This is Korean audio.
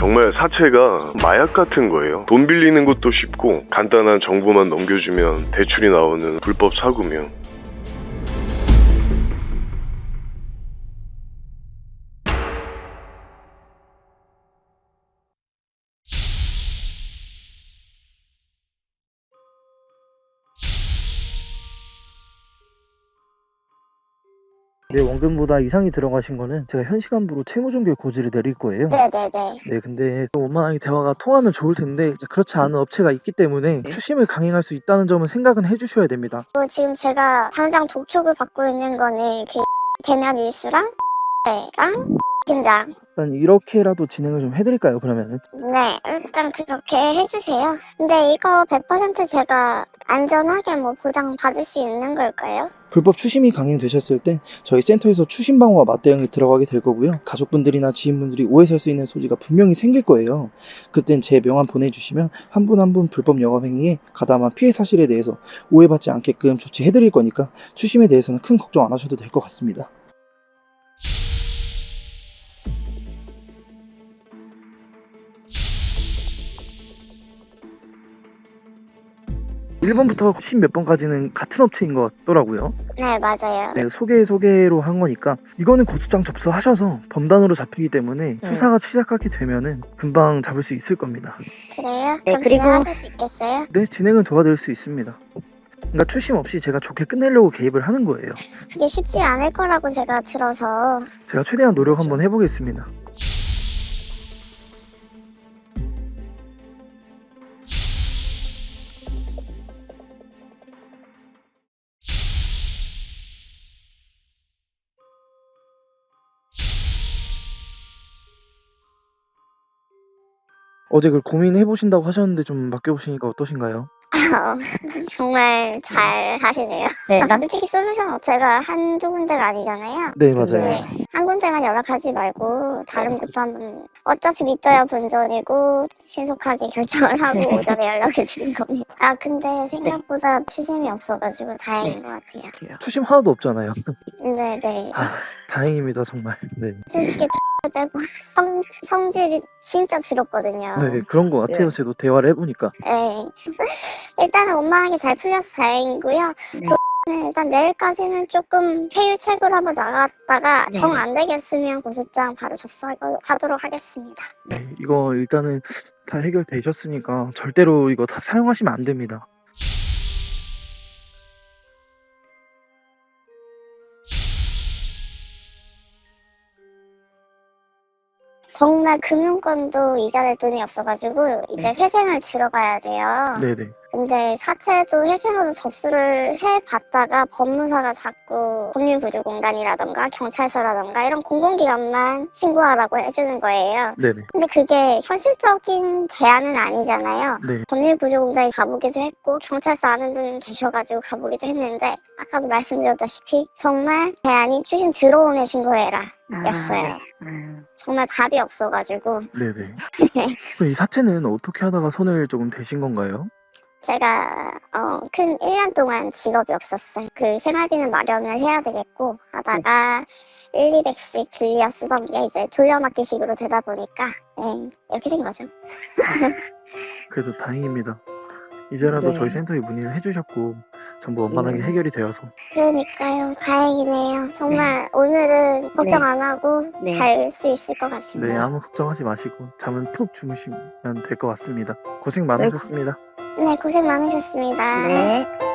정말 사채가 마약 같은 거예요. 돈 빌리는 것도 쉽고 간단한 정보만 넘겨주면 대출이 나오는 불법 사고며 내 원금보다 이상이 들어가신 거는 제가 현 시간부로 채무종결 고지를 내릴 거예요. 네네네. 네, 근데 좀 원만하게 대화가 통하면 좋을 텐데 이제 그렇지 않은 업체가 있기 때문에 네. 추심을 강행할 수 있다는 점은 생각은 해주셔야 됩니다. 뭐 지금 제가 당장 독촉을 받고 있는 거는 그 대면 일수랑 랑 팀장. 일단 이렇게라도 진행을 좀 해드릴까요? 그러면은 네, 일단 그렇게 해주세요. 근데 이거 100% 제가 안전하게 뭐 보장 받을 수 있는 걸까요? 불법 추심이 강행되셨을 때 저희 센터에서 추심 방어와 맞대응에 들어가게 될 거고요. 가족분들이나 지인분들이 오해 살 수 있는 소지가 분명히 생길 거예요. 그땐 제 명함 보내주시면 한 분 한 분 불법 영업 행위에 가담한 피해 사실에 대해서 오해받지 않게끔 조치해드릴 거니까 추심에 대해서는 큰 걱정 안 하셔도 될 것 같습니다. 1번부터 10 몇 번까지는 같은 업체인 것 같더라고요. 네, 맞아요. 네, 소개 소개로 한 거니까 이거는 고소장 접수하셔서 범단으로 잡히기 때문에 네. 수사가 시작하게 되면은 금방 잡을 수 있을 겁니다. 그래요? 네, 그럼 그리고- 진행하실 수 있겠어요? 네, 진행은 도와드릴 수 있습니다. 그러니까 추심 없이 제가 좋게 끝내려고 개입을 하는 거예요. 그게 쉽지 않을 거라고 제가 들어서 제가 최대한 노력 한번 해보겠습니다. 어제 그 고민해 보신다고 하셨는데 좀 맡겨 보시니까 어떠신가요? 정말 잘 하시네요. 네, 남, 솔직히 솔루션 업체가 한두 군데가 아니잖아요. 네, 맞아요. 네. 한 군데만 연락하지 말고 다른 곳도 한번 어차피 믿져야 본전이고 신속하게 결정을 하고 오전에 연락을 드린 겁니다. 아 근데 생각보다 추심이 없어가지고 다행인 것 같아요. 추심 하나도 없잖아요. 네네. 다행입니다, 정말. 네. 솔직히 빼고 성, 성질이 진짜 들었거든요. 네, 그런 것 같아요. 네. 저도 대화를 해보니까. 네. 일단은 원만하게 잘 풀려서 다행이고요. 네. 저는 일단 내일까지는 조금 회유책으로 한번 나갔다가 네. 정 안 되겠으면 고소장 바로 접수하도록 하겠습니다. 네, 이거 일단은 다 해결되셨으니까 절대로 이거 다 사용하시면 안 됩니다. 정말 금융권도 이자 낼 돈이 없어가지고 이제 회생을 들어가야 돼요. 네네. 근데 사채도 회생으로 접수를 해봤다가 법무사가 자꾸 법률구조공단이라던가 경찰서라던가 이런 공공기관만 신고하라고 해주는 거예요. 네네. 근데 그게 현실적인 대안은 아니잖아요. 네. 법률구조공단에 가보기도 했고 경찰서 아는 분 계셔가지고 가보기도 했는데 아까도 말씀드렸다시피 정말 대안이 추심 들어오면 신고해라 였어요. 아, 정말 답이 없어가지고 네네. 그럼 이 사채는 어떻게 하다가 손을 조금 대신 건가요? 제가 어, 큰 1년 동안 직업이 없었어요. 그 생활비는 마련을 해야 되겠고 하다가 1, 200씩 빌려 쓰던 게 이제 돌려막기 식으로 되다 보니까 네, 이렇게 된 거죠. 그래도 다행입니다. 이제라도 네. 저희 센터에 문의를 해주셨고 전부 원만하게 네. 해결이 되어서 그러니까요. 다행이네요. 정말 오늘은 걱정 네. 안 하고 네. 잘 수 있을 것 네 같습니다. 아무 걱정하지 마시고 잠은 푹 주무시면 될 것 같습니다. 고생 많으셨습니다. 네, 고생 많으셨습니다. 네.